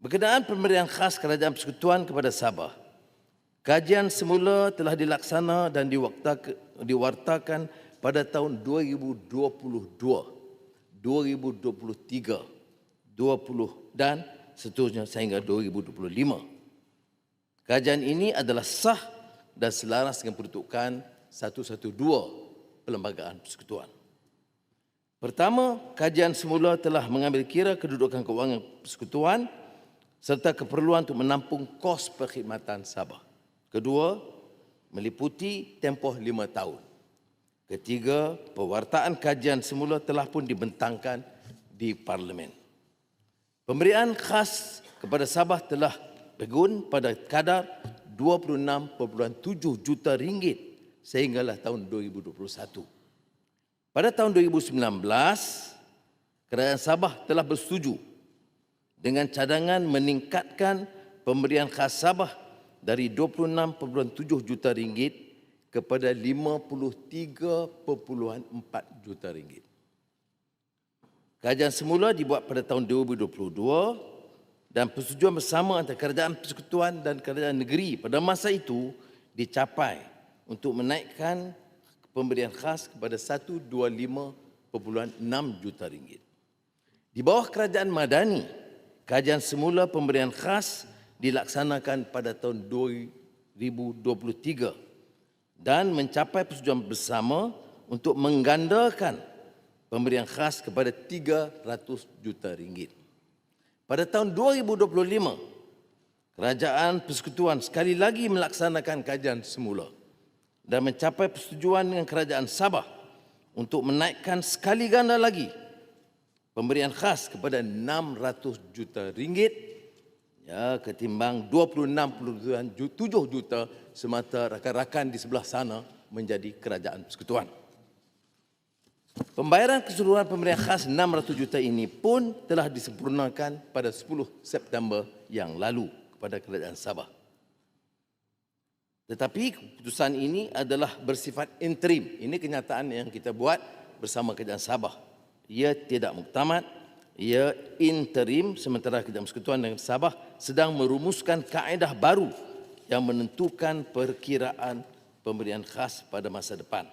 Berkenaan pemberian khas kerajaan persekutuan kepada Sabah, kajian semula telah dilaksana dan diwartakan pada tahun 2022, 2023, 20 dan seterusnya sehingga 2025. Kajian ini adalah sah dan selaras dengan peruntukan 112 Perlembagaan Persekutuan. Pertama, kajian semula telah mengambil kira kedudukan kewangan persekutuan serta keperluan untuk menampung kos perkhidmatan Sabah. Kedua, meliputi tempoh lima tahun. Ketiga, pewartaan kajian semula telah pun dibentangkan di Parlimen. Pemberian khas kepada Sabah telah pegun pada kadar 26.7 juta ringgit sehinggalah tahun 2021. Pada tahun 2019, kerajaan Sabah telah bersetuju dengan cadangan meningkatkan pemberian khas Sabah dari 26.7 juta ringgit kepada 53.4 juta ringgit. Kajian semula dibuat pada tahun 2022 dan persetujuan bersama antara kerajaan persekutuan dan kerajaan negeri pada masa itu dicapai untuk menaikkan pemberian khas kepada 125.6 juta ringgit. Di bawah kerajaan Madani, kajian semula pemberian khas dilaksanakan pada tahun 2023 dan mencapai persetujuan bersama untuk menggandakan pemberian khas kepada 300 juta ringgit. Pada tahun 2025, Kerajaan Persekutuan sekali lagi melaksanakan kajian semula dan mencapai persetujuan dengan Kerajaan Sabah untuk menaikkan sekali ganda lagi pemberian khas kepada 600 juta ringgit ya ketimbang 26.7 juta semata rakan-rakan di sebelah sana menjadi kerajaan persekutuan. Pembayaran keseluruhan pemberian khas 600 juta ini pun telah disempurnakan pada 10 September yang lalu kepada kerajaan Sabah. Tetapi keputusan ini adalah bersifat interim. Ini kenyataan yang kita buat bersama kerajaan Sabah. Ia tidak muktamad, ia interim sementara kerajaan persekutuan dengan Sabah sedang merumuskan kaedah baru yang menentukan perkiraan pemberian khas pada masa depan.